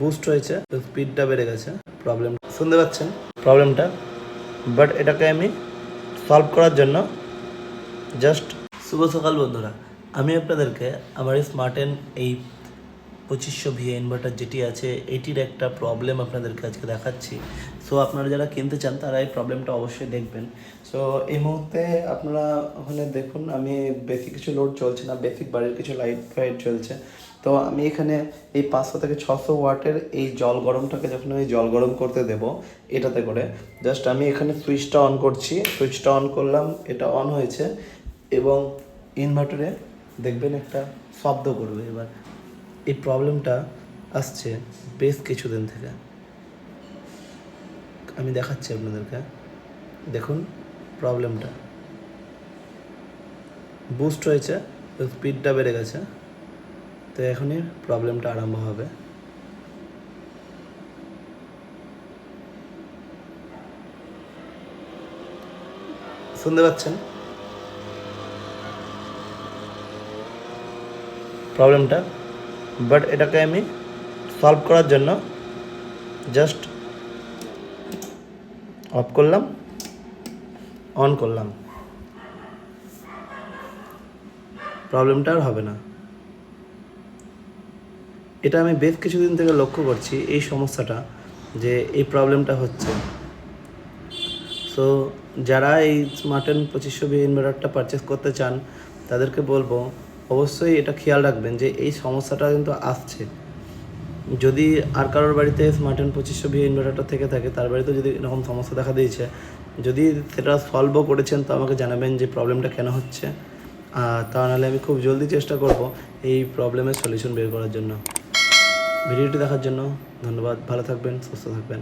Boost হয়েছে, তো স্পিডটা বেড়ে গেছে প্রবলেম শুনতে পাচ্ছেন? প্রবলেমটা বাট এটাকে আমি সলভ করার জন্য জাস্ট শুভ সকাল বন্ধুরা। আমি আপনাদেরকে আমার এই স্মার্টেন এই পঁচিশশো ভি ইনভার্টার যেটি আছে, এটির একটা প্রবলেম আপনাদেরকে আজকে দেখাচ্ছি। সো আপনারা যারা কিনতে চান, তারা এই প্রবলেমটা অবশ্যই দেখবেন। সো এই মুহূর্তে আপনারা ওখানে দেখুন, আমি বেশি কিছু লোড চলছে না বেসিক বাড়ির কিছু লাইট ফাইট চলছে। তো আমি এখানে এই পাঁচশো থেকে ছশো ওয়াটের এই জল গরমটাকে যখন আমি জল গরম করতে দেব, এটাতে করে জাস্ট আমি এখানে সুইচটা অন করছি। সুইচটা অন করলাম, এটা অন হয়েছে এবং ইনভার্টারে দেখবেন একটা শব্দ করবে এবার। এই প্রবলেমটা আসছে বেশ কিছুদিন থেকে। আমি দেখাচ্ছি আপনাদেরকে। দেখুন প্রবলেমটা বুস্ট হয়েছে স্পিডটা বেড়ে গেছে। তো এখনই প্রবলেমটা আরম্ভ হবে। শুনতে পাচ্ছেন? প্রবলেমটা বাট এটাকে আমি সলভ করার জন্য জাস্ট অফ করলাম অন করলাম। প্রবলেমটা আর হবে না। এটা আমি বেশ কিছুদিন থেকে লক্ষ্য করছি, এই সমস্যাটা যে এই প্রবলেমটা হচ্ছে। সো যারা এই স্মার্ট স্মার্টেন পঁচিশশো বি ইনভার্টারটা পারচেস করতে চান, তাদেরকে বলব অবশ্যই এটা খেয়াল রাখবেন যে এই সমস্যাটা কিন্তু আসছে। যদি আর কারোর বাড়িতে স্মার্ট অ্যান্ড পঁচিশশো বি ইনভার্টারটা থেকে থাকে, তার বাড়িতে যদি এরকম সমস্যা দেখা দিয়েছে, যদি সেটা সলভও করেছেন, তো আমাকে জানাবেন যে প্রবলেমটা কেন হচ্ছে। তা নাহলে আমি খুব জলদি চেষ্টা করব এই প্রবলেমের সলিউশন বের করার জন্য। ভিডিওটি দেখার জন্য ধন্যবাদ, ভালো থাকবেন, সুস্থ থাকবেন।